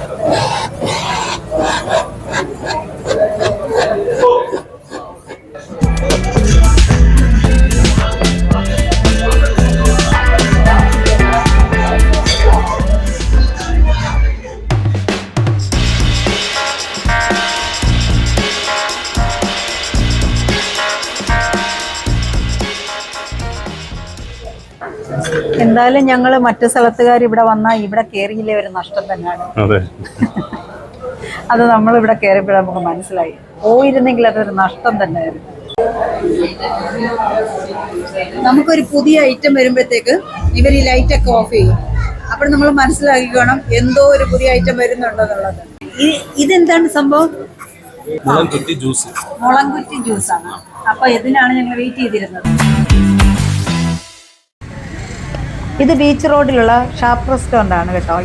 Thank you. എന്തായാലും ഞങ്ങൾ മറ്റു സ്ഥലത്തുകാർ ഇവിടെ വന്നാൽ ഇവിടെ കയറിയില്ലേ ഒരു നഷ്ടം തന്നെയാണ്. അതെ. അത് നമ്മൾ ഇവിടെ കയറിയപ്പോഴേ നമുക്ക് മനസ്സിലായി. പോയിരുന്നെങ്കിൽ അതൊരു നഷ്ടം തന്നെയായിരുന്നു. നമുക്കൊരു പുതിയ ഐറ്റം വരുമ്പോഴത്തേക്ക് ഇവർ ഈ ലൈറ്റ് ഒക്കെ ഓഫ് ചെയ്യും. അപ്പോൾ നമ്മൾ മനസ്സിലാക്കിക്കോണം എന്തോ ഒരു പുതിയ ഐറ്റം വരുന്നുണ്ടെന്നുള്ളത്. ഇതെന്താണ് സംഭവം? മുളംകുറ്റി ജ്യൂസ്. മുളങ്കുറ്റി ജ്യൂസാണ്. അപ്പൊ ഇതിനാണ് ഞങ്ങൾ വെയിറ്റ് ചെയ്തിരുന്നത്? ഇത് ബീച്ച് റോഡിലുള്ള ഷാപ്പ് റെസ്റ്റോറന്റ് ആണ് കേട്ടോ.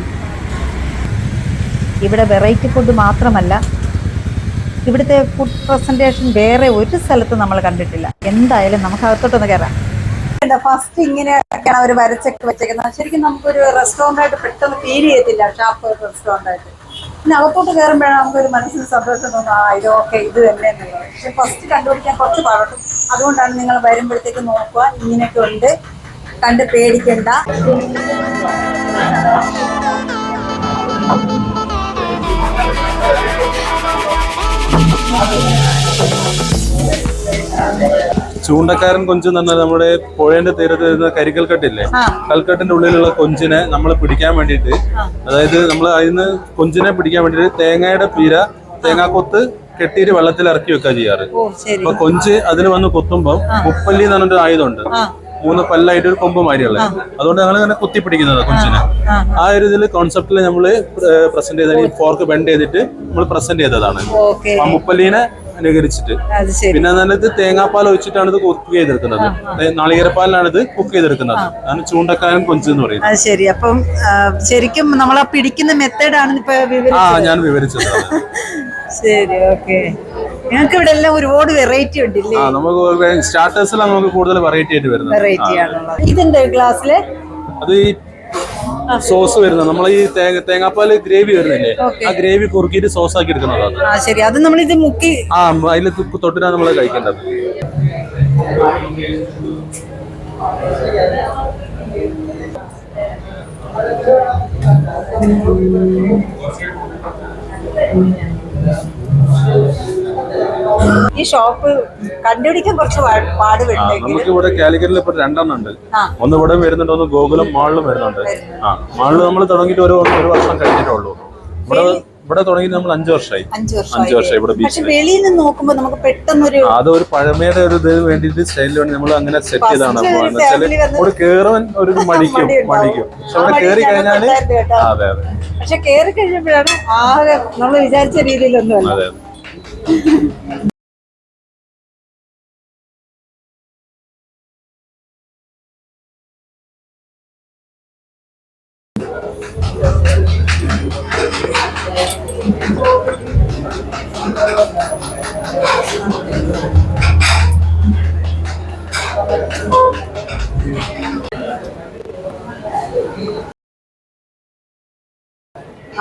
ഇവിടെ വെറൈറ്റി ഫുഡ് മാത്രമല്ല ഇവിടുത്തെ ഫുഡ് പ്രസന്റേഷൻ വേറെ ഒരു സ്ഥലത്തും നമ്മൾ കണ്ടിട്ടില്ല. എന്തായാലും നമുക്ക് അകത്തോട്ടൊന്ന് കയറാം ഫസ്റ്റ് ഇങ്ങനെയൊക്കെയാണ് അവർ വരച്ചൊക്കെ വെച്ചേക്കുന്നത്. ശരിക്കും നമുക്കൊരു റെസ്റ്റോറന്റ് ആയിട്ട് പെട്ടെന്ന് ഫീൽ ചെയ്യത്തില്ല ഷാപ്പ് റെസ്റ്റോറന്റ് ആയിട്ട്. പിന്നെ അകത്തോട്ട് കയറുമ്പോഴാണ് നമുക്കൊരു മനസ്സിന് സന്തോഷം തോന്നുന്നത് ആ ഇത് ഓക്കെ ഇത് തന്നെ എന്നുള്ളത്. പക്ഷെ ഫസ്റ്റ് കണ്ടുപിടിക്കാൻ കുറച്ച് പാടും അതുകൊണ്ടാണ് നിങ്ങൾ വരുമ്പോഴത്തേക്ക് നോക്കുക ഇങ്ങനെയൊക്കെ ഉണ്ട്. കണ്ട് പേടിക്കണ്ട. ചൂണ്ടക്കാരൻ കൊഞ്ച് എന്ന് പറഞ്ഞാൽ നമ്മുടെ പുഴേന്റെ തീരത്ത് വരുന്ന കരിക്കൽ കെട്ടില്ലേ കൽക്കെട്ടിന്റെ ഉള്ളിലുള്ള കൊഞ്ചിനെ നമ്മൾ പിടിക്കാൻ വേണ്ടിയിട്ട് അതായത് നമ്മൾ അതിന് കൊഞ്ചിനെ പിടിക്കാൻ വേണ്ടിയിട്ട് തേങ്ങയുടെ പീര തേങ്ങാക്കൊത്ത് കെട്ടിയിട്ട് വെള്ളത്തിൽ ഇറക്കി വെക്കുക ചെയ്യാറ്. അപ്പൊ കൊഞ്ച് അതിൽ വന്ന് കൊത്തുമ്പോൾ മുപ്പല്ലി എന്ന് പറഞ്ഞൊരു ആയുധമുണ്ട്. മൂന്ന് പല്ലായിട്ട് ഒരു കൊമ്പ് മാരിയുള്ള. അതുകൊണ്ട് ഞങ്ങൾ ഇങ്ങനെ കുത്തി പിടിക്കുന്നത് കൊഞ്ചിനെ. ആ ഒരു ഇതിൽ കോൺസെപ്റ്റിൽ നമ്മൾ പ്രസന്റ് ചെയ്ത ഫോർക്ക് ബെൻഡ് ചെയ്തിട്ട് നമ്മൾ പ്രസന്റ് ചെയ്തതാണ്. ആ മുപ്പല്ലീനെ അനുകരിച്ചിട്ട്. പിന്നെ അതിനകത്ത് തേങ്ങാപ്പാൽ ഒഴിച്ചിട്ടാണ് ഇത് കുക്ക് ചെയ്തെടുക്കുന്നത്. നാളികേരപ്പാലിലാണ് ഇത് കുക്ക് ചെയ്തെടുക്കുന്നത്. അതാണ് ചൂണ്ടക്കാരൻ കൊഞ്ച് എന്ന് പറയുന്നത്. ശരി. അപ്പം ശരിക്കും നമ്മളാ പിടിക്കുന്ന മെത്തേഡാണ് ഇപ്പൊ ആ ഞാൻ വിവരിച്ചത് ശരി ഓക്കെ. ഞങ്ങൾക്ക് ഇവിടെ എല്ലാം ഒരുപാട് വെറൈറ്റി ഉണ്ടല്ലേ? നമുക്ക് സ്റ്റാർട്ടേഴ്സിലാണ് നമുക്ക് കൂടുതൽ വെറൈറ്റി ആയിട്ട് വരുന്നത്. വെറൈറ്റി ആണുള്ളത്. ഇതെന്താ ഗ്ലാസ്സിൽ അത് ഈ സോസ് വരുന്നത്. നമ്മൾ ഈ തേങ്ങ തേങ്ങാപ്പാൽ ഗ്രേവി വരുന്നില്ലേ? ആ ഗ്രേവി കുറുക്കിയിട്ട് സോസ് ആക്കി എടുക്കുന്നതാണ്. ആ ശരി. അത് നമ്മൾ ഇത് മുക്കി ആ അതിൽ തൊട്ടിട്ടാണ് നമ്മൾ കഴിക്കേണ്ടത്. ഈ ഷോപ്പ് കണ്ടുപിടിക്കാൻ കുറച്ച് പാ- ആ, നമുക്ക് ഇവിടെ കാലിക്കറ്റിൽ ഇപ്പൊ രണ്ടെണ്ണം ഉണ്ട്. ഒന്ന് ഇവിടെ വരുന്നുണ്ട് ഒന്ന് ഗോകുലം മാളിലും വരുന്നുണ്ട്. ആ മാളിൽ നമ്മൾ തുടങ്ങിയിട്ട് ഒരു ഒരു വർഷം കഴിഞ്ഞിട്ടേ ഉള്ളൂ. ഇവിടെ ഇവിടെ തുടങ്ങി നമ്മൾ അഞ്ചു വർഷമായി അഞ്ചു വർഷമായി. ഇവിടെ ബീച്ചിൽ വെളിയിൽ നിന്ന് നോക്കുമ്പോൾ നമുക്ക് പെട്ടെന്നൊരു അത് ഒരു പഴമയുടെ ഒരു ഇത് വേണ്ടിയിട്ട് സ്റ്റൈലിൽ വേണ്ടി നമ്മൾ അങ്ങനെ സെറ്റ് ചെയ്താണ്. ഇവിടെ കേറാൻ ഒരു മടിക്കും. മടിക്കും. പക്ഷെ അവിടെ കേറി കഴിഞ്ഞാൽ അതെ അതെ. പക്ഷെ കേറി കഴിഞ്ഞപ്പോഴാണ് ആകെ നമ്മൾ വിചാരിച്ച രീതിയിലൊന്നുമല്ല. അതെ അതെ.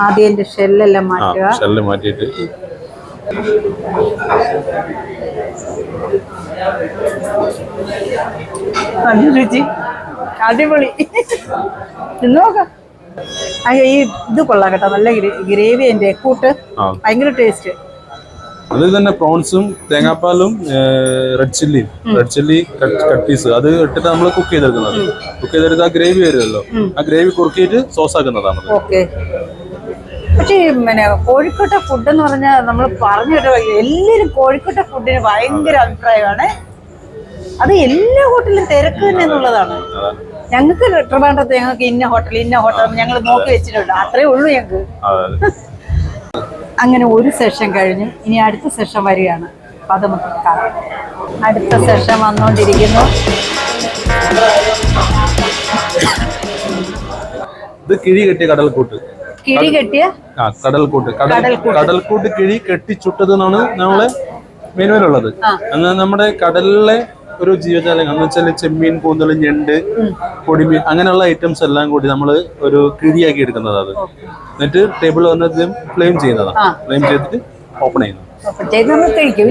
ആദ്യം എന്റെ ഷെല്ലെല്ലാം മാറ്റുക. ഷെല്ല് മാറ്റിയിട്ട്. രുചി അടിപൊളി. നോക്കാം. ഈ ഇത് കൊള്ളാം കേട്ടോ. നല്ല ഗ്രേവി അതിന്റെ കൂട്ട്. ഭയങ്കര ടേസ്റ്റ്. അതിൽ തന്നെ പ്രോൺസും തേങ്ങാപ്പാലും റെഡ് ചില്ലിയും റെഡ് ചില്ലി കട്ട് പീസ് അത് ഇട്ടിട്ട് നമ്മൾ കുക്ക് ചെയ്തെടുക്കുന്നത്. കുക്ക് ചെയ്തെടുത്ത് ആ ഗ്രേവി വരുമല്ലോ. ആ ഗ്രേവി കുറുക്കിയിട്ട് സോസ് ആക്കുന്നതാണ് പക്ഷേ പിന്നെ കോഴിക്കോട്ടെ ഫുഡ് എന്ന് പറഞ്ഞാൽ നമ്മൾ പറഞ്ഞു എല്ലാവരും കോഴിക്കോട്ടെ ഫുഡിന് ഭയങ്കര അഭിപ്രായമാണ്. അത് എല്ലാ ഹോട്ടലിലും തിരക്ക് തന്നെ എന്നുള്ളതാണ്. ഞങ്ങൾക്ക് ട്രിവാൻഡ്രത്ത് ഞങ്ങൾക്ക് ഇന്ന ഹോട്ടൽ ഇന്ന ഹോട്ടൽ ഞങ്ങൾ നോക്കി വെച്ചിട്ടുണ്ട്. അത്രേ ഉള്ളൂ ഞങ്ങൾക്ക്. അങ്ങനെ ഒരു സെഷൻ കഴിഞ്ഞു. ഇനി അടുത്ത സെഷൻ വരികയാണ്. അപ്പൊ അത് നമുക്ക് കാണാം അടുത്ത സെഷൻ വന്നുകൊണ്ടിരിക്കുന്നു. ഇത് കിഴി കെട്ടിയ കടൽക്കൂട്ട്. കിഴി കെട്ടിയ? കടൽക്കൂട്ട്. കടൽക്കൂട്ട്. എന്നാണ് നമ്മളെ മെനുവിലുള്ളത്. എന്നാൽ നമ്മുടെ കടലിലെ ഒരു ജീവജാലങ്ങൾ എന്ന് വെച്ചാൽ ചെമ്മീൻ കൂന്തൽ ഞണ്ട് പൊടിമീൻ അങ്ങനെയുള്ള ഐറ്റംസ് എല്ലാം കൂടി നമ്മൾ ഒരു കിഴിയാക്കി എടുക്കുന്നത് അത്. എന്നിട്ട് ടേബിൾ വന്നത് ഫ്ലെയിം ചെയ്യുന്നതാണ്. ഫ്ലെയിം ചെയ്തിട്ട് ഓപ്പൺ ചെയ്യുന്നത് കഴിക്കും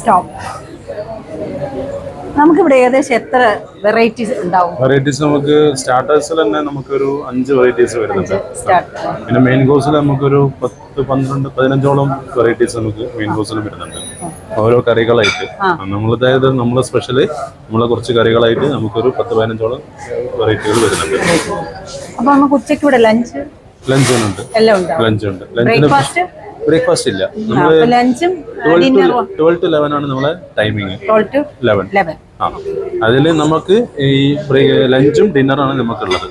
സ്റ്റോപ്പ്. നമുക്കിവിടെ ഏകദേശം എത്ര വെറൈറ്റീസ് ഉണ്ടാവും? വെറൈറ്റീസ് നമുക്ക് സ്റ്റാർട്ടേഴ്സിൽ തന്നെ നമുക്കൊരു അഞ്ച് വെറൈറ്റീസ് വരുന്നുണ്ട്. പിന്നെ മെയിൻ കോഴ്സിൽ നമുക്കൊരു പത്ത് പന്ത്രണ്ട് പതിനഞ്ചോളം വെറൈറ്റീസ് നമുക്ക് മെയിൻ കോഴ്സിൽ വരുന്നുണ്ട്. ഓരോ കറികളായിട്ട്. നമ്മൾ അതായത് നമ്മളെ സ്പെഷ്യൽ നമ്മളെ കുറച്ച് കറികളായിട്ട് നമുക്കൊരു പത്ത് പതിനഞ്ചോളം വെറൈറ്റികൾ വരുന്നുണ്ട്. അപ്പൊ നമുക്ക് ഉച്ചയ്ക്ക് ഇവിടെ ലഞ്ച് ലഞ്ച് ഉണ്ട്. ലഞ്ച് ഉണ്ട് ലഞ്ചിന് ബ്രേക്ക്ഫാസ്റ്റ് ഇല്ല. നമ്മൾ ലഞ്ചും ട്വൽവ് ടു ലെവൻ ആണ് നമ്മളെ timing twelve to eleven eleven ആ. അതിൽ നമുക്ക് ഈ ലഞ്ചും ഡിന്നറാണ് നമുക്കുള്ളത്.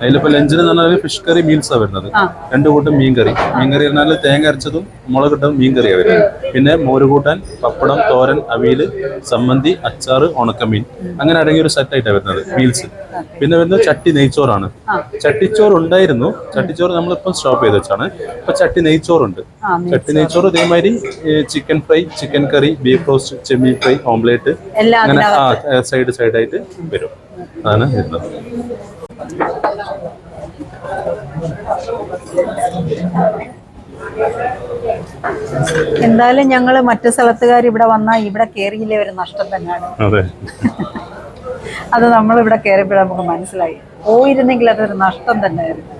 അതിലിപ്പോ ലഞ്ചിന് പറഞ്ഞാൽ ഫിഷ് കറി മീൽസാണ് വരുന്നത്. രണ്ടു കൂട്ടം മീൻ കറി. മീൻ കറി പറഞ്ഞാൽ തേങ്ങ അരച്ചതും മുളകിട്ടതും മീൻ കറിയാണ് വരുന്നത്. പിന്നെ മോര് കൂട്ടാൻ പപ്പടം തോരൻ അവിയൽ സമ്മന്തി അച്ചാറ് ഉണക്കമീൻ. അങ്ങനെ അടങ്ങിയ ഒരു സെറ്റ് ആയിട്ടാണ് വരുന്നത് മീൽസ്. പിന്നെ വരുന്നത് ചട്ടി നെയ്ച്ചോറാണ്. ചട്ടിച്ചോറ് ഉണ്ടായിരുന്നു. ചട്ടിച്ചോറ് നമ്മളിപ്പം സ്റ്റോപ്പ് ചെയ്ത് വെച്ചാണ്. ഇപ്പൊ ചട്ടി നെയ്ച്ചോറുണ്ട്. ചട്ടി നെയ്ച്ചോറ് ഇതേമാതിരി chicken fry chicken curry beef roast ചെമ്മീൻ ഫ്രൈ ഓംലേറ്റ് അങ്ങനെ ആ സൈഡ് സൈഡായിട്ട് വരും. അതാണ് വരുന്നത്. എന്തായാലും ഞങ്ങൾ മറ്റു സ്ഥലത്തുകാർ ഇവിടെ വന്നാൽ ഇവിടെ കയറിയില്ലേ ഒരു നഷ്ടം തന്നെയാണ്. അതെ. നമ്മൾ ഇവിടെ കയറിയപ്പോഴേ നമുക്ക് മനസ്സിലായി. പോയിരുന്നെങ്കിൽ അതൊരു നഷ്ടം തന്നെയായിരുന്നു.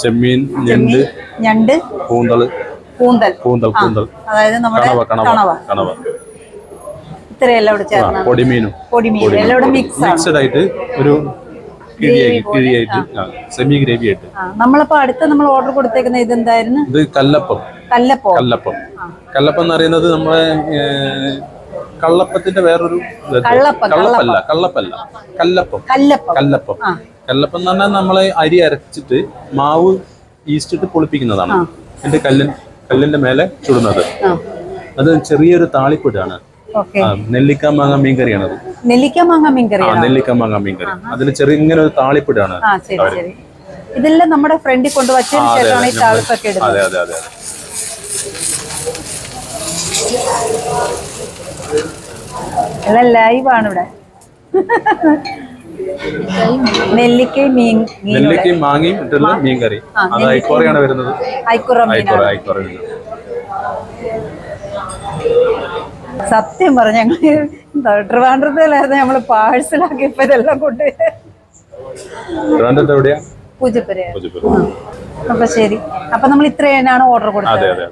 ചെമ്മീൻ ഞണ്ട് ഞണ്ട് കൂന്തൽ കൂന്തൽ കൂന്തൽ കൂന്തൽ അതായത് നമ്മുടെ കണവ കണവ ഇത്രയെല്ലാം ഇവിടെ ചേർന്ന പൊടിമീനും. പൊടിമീനും. എല്ലാം ഇവിടെ മിക്സ് മിക്സഡ് ആയിട്ട് ഒരു കിഴിയായിട്ട് സെമി ഗ്രേവി ആയിട്ട് നമ്മളപ്പോ അടുത്ത നമ്മൾ ഓർഡർ കൊടുത്തേക്കുന്ന ഇതെന്തായിരുന്നു ഇത് കല്ലപ്പം. കല്ലപ്പം. കല്ലപ്പം. കല്ലപ്പം എന്ന് പറയുന്നത് നമ്മളെ കള്ളപ്പത്തിന്റെ വേറൊരു ഇത്. കള്ളപ്പം, കള്ളപ്പല്ല കള്ളപ്പല്ല. കല്ലപ്പം. കല്ലപ്പം. കല്ലപ്പം. എന്ന് പറഞ്ഞാൽ നമ്മളെ അരി അരച്ചിട്ട് മാവ് ഈസ്റ്റ് ഇട്ട് പൊളിപ്പിക്കുന്നതാണ് എന്റെ കല്ലിൻ കല്ലിന്റെ മേലെ ചുടുന്നത്. അത് ചെറിയൊരു താളിപ്പൊടിയാണ്. നെല്ലിക്ക മാങ്ങ മീൻകറിയാണത്. നെല്ലിക്ക മാങ്ങ മീൻകറി നെല്ലിക്ക മാങ്ങ മീൻകറി. അതിൽ ചെറിയ ഇങ്ങനെ ഒരു താളിപ്പിടാണ് ഇതെല്ലാം നമ്മുടെ ഫ്രണ്ടിൽ കൊണ്ടുവച്ചതിന് അതെ, ശേഷമാണ് ഈ താളിപ്പൊക്കെ അതെ അതെ അതെ അതെ. എല്ലാം ലൈവാണ് ഇവിടെ. നെല്ലിക്കയും മീൻ നെല്ലിക്കയും മാങ്ങയും ഇട്ടുള്ള മീൻകറി. അത് ഐക്കോറയാണ് വരുന്നത്. ഐക്കുറ ഐക്കോറ ഐക്കോറ സത്യം പറഞ്ഞ ഞങ്ങൾ ട്രിവാൻഡ്രത്തിലായിരുന്നു നമ്മൾ പാഴ്സലാക്കി ഇപ്പൊ ഇതെല്ലാം കൊണ്ട് പൂജപ്പുര. അപ്പൊ ശരി. അപ്പൊ നമ്മൾ ഇത്രയാണ് ഓർഡർ കൊടുത്തത്.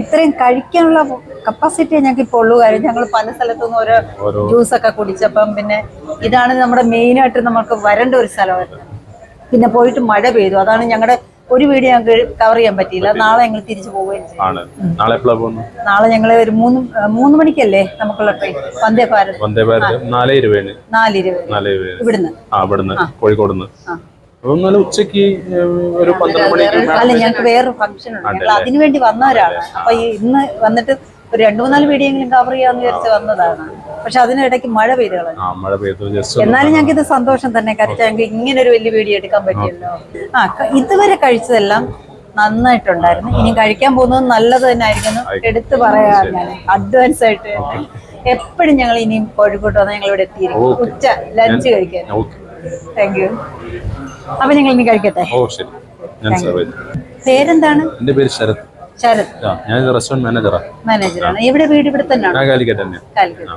ഇത്രയും കഴിക്കാനുള്ള കപ്പാസിറ്റി ഞങ്ങൾക്ക് ഇപ്പോൾ ഉള്ളൂ. കാര്യം ഞങ്ങൾ പല സ്ഥലത്തുനിന്ന് ഓരോ ഓരോ ജ്യൂസ് ഒക്കെ കുടിച്ചപ്പം പിന്നെ ഇതാണ് നമ്മുടെ മെയിൻ ആയിട്ട് നമുക്ക് വരേണ്ട ഒരു സ്ഥലമായിരുന്നു. പിന്നെ പോയിട്ട് മഴ പെയ്തു. അതാണ് ഞങ്ങളുടെ ഒരു വീഡിയോ ഞങ്ങൾക്ക് കവർ ചെയ്യാൻ പറ്റിയില്ല. നാളെ ഞങ്ങൾ തിരിച്ചു പോവുകയും ചെയ്യും. നാളെ നാളെ ഞങ്ങൾ ഒരു മൂന്ന് മൂന്ന് മണിക്കല്ലേ നമുക്കുള്ള ട്രെയിൻ വന്ദേ ഭാരത്. വന്ദേ ഭാരത്. നാലേ ഇരുപതിന്. നാല് ഇരുപത് ഇവിടുന്ന്. ആ ഇവിടുന്ന്. കോഴിക്കോട്. അപ്പം ഉച്ചയ്ക്ക് ഒരു പന്ത്രണ്ട് അല്ല ഞങ്ങൾക്ക് വേറൊരു ഫംഗ്ഷൻ ഉണ്ട്. ഞങ്ങൾ അതിനുവേണ്ടി വന്നവരാണ് അപ്പൊ ഇന്ന് വന്നിട്ട് ഒരു രണ്ടു മൂന്നാൽ വീഡിയോ എങ്കിലും കവർ ചെയ്യാന്ന് വിചാരിച്ച് വന്നതാണ്. പക്ഷെ അതിനിടയ്ക്ക് മഴ പെയ്ത്. കളഞ്ഞു എന്നാലും ഞങ്ങൾക്ക് ഇത് സന്തോഷം തന്നെ. കാരണം ഞങ്ങൾക്ക് ഇങ്ങനെ ഒരു വലിയ വീഡിയോ എടുക്കാൻ പറ്റിയല്ലോ. ആ ഇതുവരെ കഴിച്ചതെല്ലാം നന്നായിട്ടുണ്ടായിരുന്നു. ഇനി കഴിക്കാൻ പോകുന്നത് നല്ലത് തന്നെ ആയിരിക്കുന്നു എടുത്തു പറയാ ഞാൻ അഡ്വാൻസ് ആയിട്ട് എപ്പോഴും ഞങ്ങൾ ഇനിയും കോഴിക്കോട്ട് വന്നാൽ ഞങ്ങൾ ഇവിടെ എത്തിയിരിക്കും. ഉച്ച ലഞ്ച് കഴിക്കാൻ. താങ്ക് യു അപ്പൊ ഞങ്ങൾ ഇനി കഴിക്കട്ടെ. പേരെന്താണ്? എന്റെ പേര് ശരത്. ശരത്. ഞാൻ റെസ്റ്റോറന്റ് മാനേജറാണ് മാനേജറാണ് ഇവിടെ വീട് ഇവിടെ തന്നെയാണ്? കാലിക്കറ്റ് തന്നെ. കാലിക്കറ്റ്.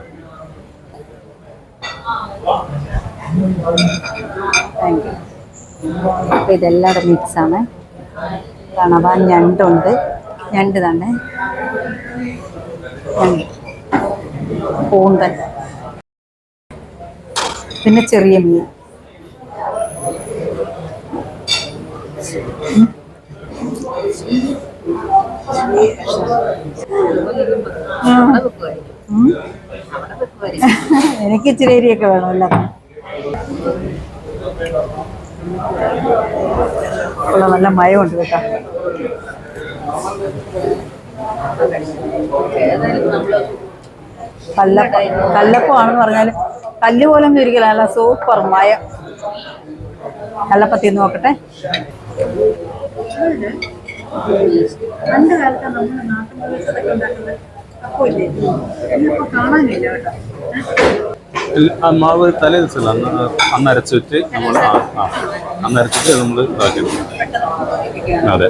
താങ്ക് യു ഇതെല്ലാം മിക്സ് ആണ്. കണവ ഞണ്ടുണ്ട്. ഞണ്ട്. തന്നെ പൂന്തൻ പിന്നെ ചെറിയ മീൻ. എനിക്ക് ഇച്ചിരി ഏരിയൊക്കെ വേണമല്ലോ നല്ല മയമുണ്ട് കേട്ടോ. കല്ല കല്ലപ്പമാണെന്ന് പറഞ്ഞാൽ കല്ല് പോലെ നല്ല സൂപ്പർ മയം. കല്ലപ്പത്തി നോക്കട്ടെ. പണ്ട് കാലത്ത് നമ്മുടെ നാട്ടിൽ പ്രദേശത്തൊക്കെ ഉണ്ടാക്കുന്ന അപ്പമില്ലേ ഇന്നിപ്പോ കാണാനില്ല കേട്ടോ. മാവ് തലേ ദിവസമല്ല. അന്ന് അന്ന് വെച്ച് നമ്മൾ അന്ന് അരച്ചിട്ട് നമ്മൾ അതെ.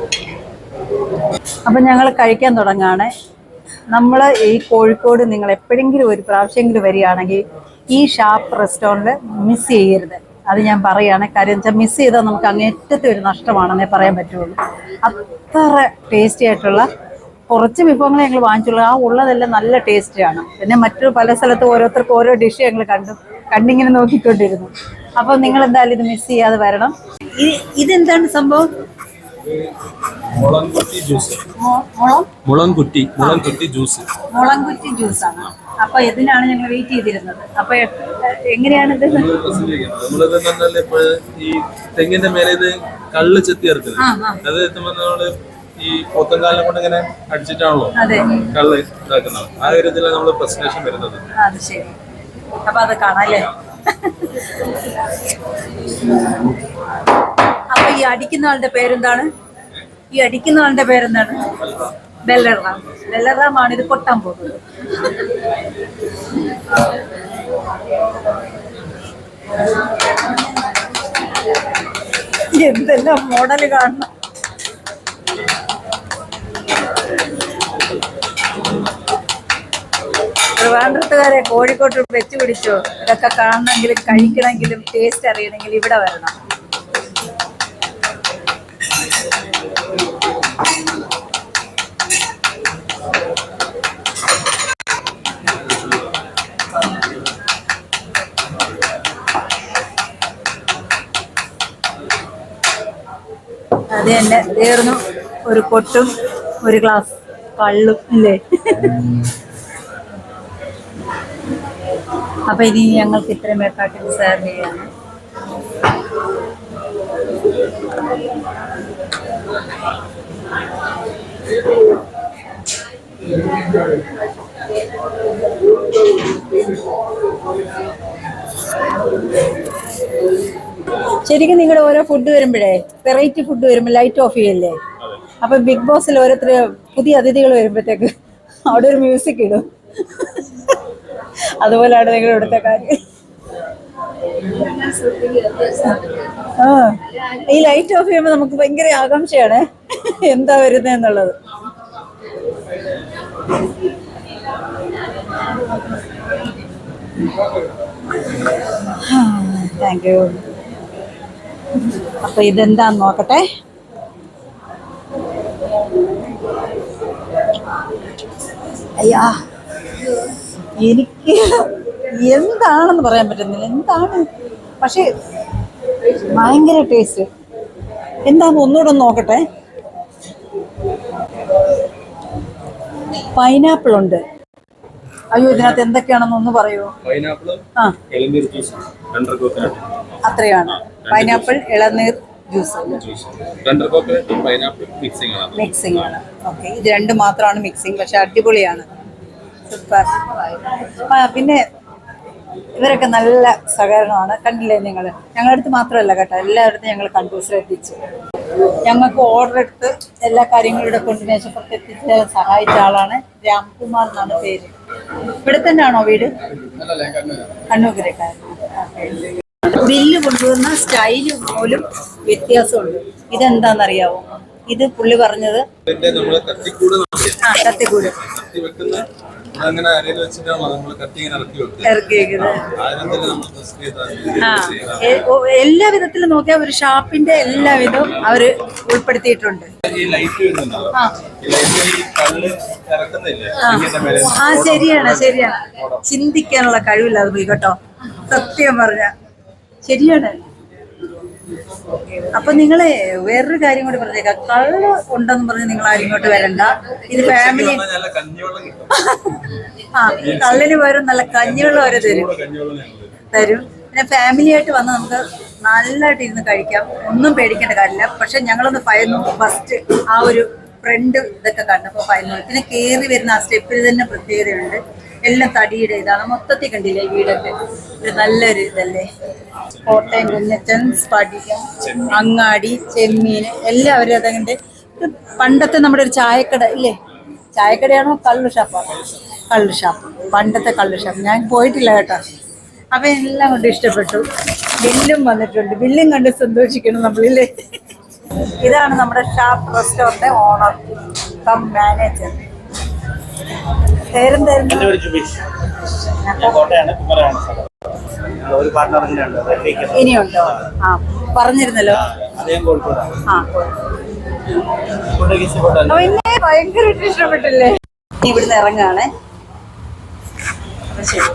അപ്പം ഞങ്ങൾ കഴിക്കാൻ തുടങ്ങുകയാണ് നമ്മൾ ഈ കോഴിക്കോട് നിങ്ങൾ എപ്പോഴെങ്കിലും ഒരു പ്രാവശ്യമെങ്കിലും വരികയാണെങ്കിൽ ഈ ഷാപ്പ് റെസ്റ്റോറന്റ് മിസ് ചെയ്യരുത്. അത് ഞാൻ പറയുകയാണ്. കാര്യം വെച്ചാൽ മിസ് ചെയ്താൽ നമുക്ക് അങ്ങേറ്റത്തെ ഒരു നഷ്ടമാണെന്നേ പറയാൻ പറ്റുള്ളൂ. അത്ര ടേസ്റ്റി ആയിട്ടുള്ള കുറച്ച് വിഭവങ്ങളെ ഞങ്ങൾ വാങ്ങിച്ചുള്ളൂ. ആ ഉള്ളതെല്ലാം നല്ല ടേസ്റ്റിയാണ് പിന്നെ മറ്റു പല സ്ഥലത്ത് ഓരോരുത്തർക്കും ഓരോ ഡിഷ് ഞങ്ങൾ കണ്ടു കണ്ടിങ്ങനെ നോക്കിക്കൊണ്ടിരുന്നു. അപ്പോൾ നിങ്ങൾ എന്തായാലും ഇത് മിസ് ചെയ്യാതെ വരണം. ഇത് ഇതെന്താണ് സംഭവം? മുളൻകുട്ടി ജ്യൂസ്. മൊ- മുളം മുളൻകുട്ടി മുളൻകുട്ടി ജ്യൂസ്. മുളങ്കുറ്റി ജ്യൂസാണ്. അപ്പൊ ഇതിനാണ് ഞങ്ങൾ വെയിറ്റ് ചെയ്തിരുന്നത്. അപ്പൊ എങ്ങനെയാണ് ഇത്? ഈ തെങ്ങിന്റെ മേലെ ഇത് കള്ള് ചെത്തി ഇറക്കുന്നത്. അത് നമ്മൾ ഈ പോത്തങ്കാലിനെ കൊണ്ട് ഇങ്ങനെ അടിച്ചിട്ടാണല്ലോ കള്ള് ഇതാക്കുന്നത്. ആ ഒരു ഇതിലാണ് നമ്മൾ പ്രസന്റേഷൻ വരുന്നത്. അത് ശരി. അപ്പൊ അത് കാണാം അപ്പൊ ഈ അടിക്കുന്ന ആളുടെ പേരെന്താണ്? ഈ അടിക്കുന്ന ആളുടെ പേരെന്താണ്? ബെല്ലറാം ബെല്ലറാമാണ് ഇത് പൊട്ടാൻ പോകുന്നത്. എന്തെല്ലാം മോഡൽ കാണണം. ട്രിവാൻഡ്രത്തുകാരെ കോഴിക്കോട്ട് വെച്ച് പിടിച്ചോ? ഇതൊക്കെ കാണണമെങ്കിലും കഴിക്കണമെങ്കിലും ടേസ്റ്റ് അറിയണമെങ്കിലും ഇവിടെ വരണം. അത് തന്നെ തീർന്നു ഒരു കൊട്ടും ഒരു ഗ്ലാസ് കള്ളും ഇല്ലേ? അപ്പൊ ഇനി ഞങ്ങൾക്ക് ഇത്രയും പേർക്കായിട്ട് സെർവ് ചെയ്യാണ് ശരിക്കും നിങ്ങളുടെ ഓരോ ഫുഡ് വരുമ്പോഴേ വെറൈറ്റി ഫുഡ് വരുമ്പോൾ ലൈറ്റ് ഓഫ് ചെയ്യല്ലേ? അപ്പൊ ബിഗ് ബോസിൽ ഓരോരുത്തർ പുതിയ അതിഥികൾ വരുമ്പോഴത്തേക്ക് അവിടെ ഒരു മ്യൂസിക് ഇടും. അതുപോലെയാണ് നിങ്ങളുടെ ഇവിടുത്തെ കാര്യം. ആ ഈ ലൈറ്റ് ഓഫ് ചെയ്യുമ്പോൾ നമുക്ക് ഭയങ്കര ആകാംക്ഷയാണ്. എന്താ വരുന്നത് എന്നുള്ളത്. താങ്ക് യു അപ്പൊ ഇതെന്താന്ന് നോക്കട്ടെ. അയ്യാ എനിക്ക് എന്താണെന്ന് പറയാൻ പറ്റുന്നില്ല. എന്താണ്? പക്ഷേ ഭയങ്കര ടേസ്റ്റ് എന്താന്ന് ഒന്നുകൂടെ ഒന്ന് നോക്കട്ടെ. പൈനാപ്പിൾ ഉണ്ട്. അയ്യോ ഇതിനകത്ത് എന്തൊക്കെയാണെന്ന് ഒന്ന് പറയുമോ ആ. അത്രയാണ്. പൈനാപ്പിൾ ഇളനീർ ജ്യൂസ് മിക്സിംഗ് ആണ്. ഓക്കെ ഇത് രണ്ട് മാത്രമാണ് മിക്സിംഗ് പക്ഷെ അടിപൊളിയാണ്. സൂപ്പർ പിന്നെ ഇവരൊക്കെ നല്ല സഹകരണമാണ്. കണ്ടില്ലേ നിങ്ങൾ ഞങ്ങളുടെ അടുത്ത് മാത്രമല്ല കേട്ടോ. എല്ലായിടത്തും ഞങ്ങൾ കണ്ടു ശ്രദ്ധിച്ചു ഞങ്ങൾക്ക് ഓർഡർ എടുത്ത് എല്ലാ കാര്യങ്ങളും ഇവിടെ കൊണ്ട് മേശപ്പുറത്ത് എത്തിച്ച് സഹായിച്ച ആളാണ് രാംകുമാർ എന്നാണ് പേര്. ഇവിടെ തന്നെയാണോ വീട്? കണ്ണൂക്കരക്കാരൻ ബില്ല് കൊണ്ടുവന്ന സ്റ്റൈൽ പോലും വ്യത്യാസമുണ്ട്. ഇതെന്താണെന്നറിയാവോ? ഇത് പുള്ളി പറഞ്ഞത്. കത്തിക്കൂട് എല്ലാ വിധത്തിലും നോക്കിയാൽ ഒരു ഷാപ്പിന്റെ എല്ലാ വിധവും അവർ ഉൾപ്പെടുത്തിയിട്ടുണ്ട്. ആ. ശരിയാണ് ശരിയാണ്. ചിന്തിക്കാനുള്ള കഴിവില്ലാതെ പോയി കേട്ടോ. സത്യം പറഞ്ഞ. ശരിയാണ്. അപ്പൊ നിങ്ങളെ വേറൊരു കാര്യം കൂടി പറഞ്ഞേക്കാം. കള്ള് ഉണ്ടെന്ന് പറഞ്ഞ് നിങ്ങൾ ആരും ഇങ്ങോട്ട് വരണ്ട. ഇത് ഫാമിലി ആ കള്ളിന് പകരം നല്ല കഞ്ഞിവെള്ളം വരെ തരും. ചൂട് കഞ്ഞിവെള്ളം ഞങ്ങൾ തരും. തരും. പിന്നെ ഫാമിലി ആയിട്ട് വന്ന് നമുക്ക് നല്ലതായിട്ട് ഇരുന്ന് കഴിക്കാം. ഒന്നും പേടിക്കേണ്ട കാര്യമില്ല. പക്ഷെ ഞങ്ങളൊന്ന് ഭയന്നു ഫസ്റ്റ് ആ ഒരു ഫ്രണ്ട് ഇതൊക്കെ കണ്ടപ്പോൾ പതിനൊന്ന് പിന്നെ കയറി വരുന്ന ആ സ്റ്റെപ്പിൽ തന്നെ പ്രത്യേകതയുണ്ട്. എല്ലാം തടിയുടെ ഇതാണ് മൊത്തത്തിൽ കണ്ടില്ലേ വീടൊക്കെ? ഒരു നല്ലൊരു ഇതല്ലേ? കോട്ടയം കുഞ്ഞച്ചൻ സ്പടിക അങ്ങാടി ചെമ്മീൻ എല്ലാവരും അതങ്ങനെ ഒരു പണ്ടത്തെ നമ്മുടെ ഒരു ചായക്കട ഇല്ലേ? ചായക്കടയാണോ കള്ളു ഷാപ്പാണോ കള്ളു ഷാപ്പ്. പണ്ടത്തെ കള്ളു ഷാപ്പ്. ഞാൻ പോയിട്ടില്ല കേട്ടോ. അപ്പൊ എല്ലാം കൊണ്ട് ഇഷ്ടപ്പെട്ടു. ബില്ലും വന്നിട്ടുണ്ട്. ബില്ലും കണ്ട് സന്തോഷിക്കണം നമ്മളില്ലേ? ഇതാണ് നമ്മുടെ shop restaurant owner cum manager. പേരും ഉണ്ട് ഇനിയുണ്ടോ? ആ പറഞ്ഞിരുന്നല്ലോ. ആ പിന്നെ ഭയങ്കരമായിട്ട് ഇഷ്ടപ്പെട്ടില്ലേ? ഇവിടുന്ന് ഇറങ്ങുകയാണേ ശരി.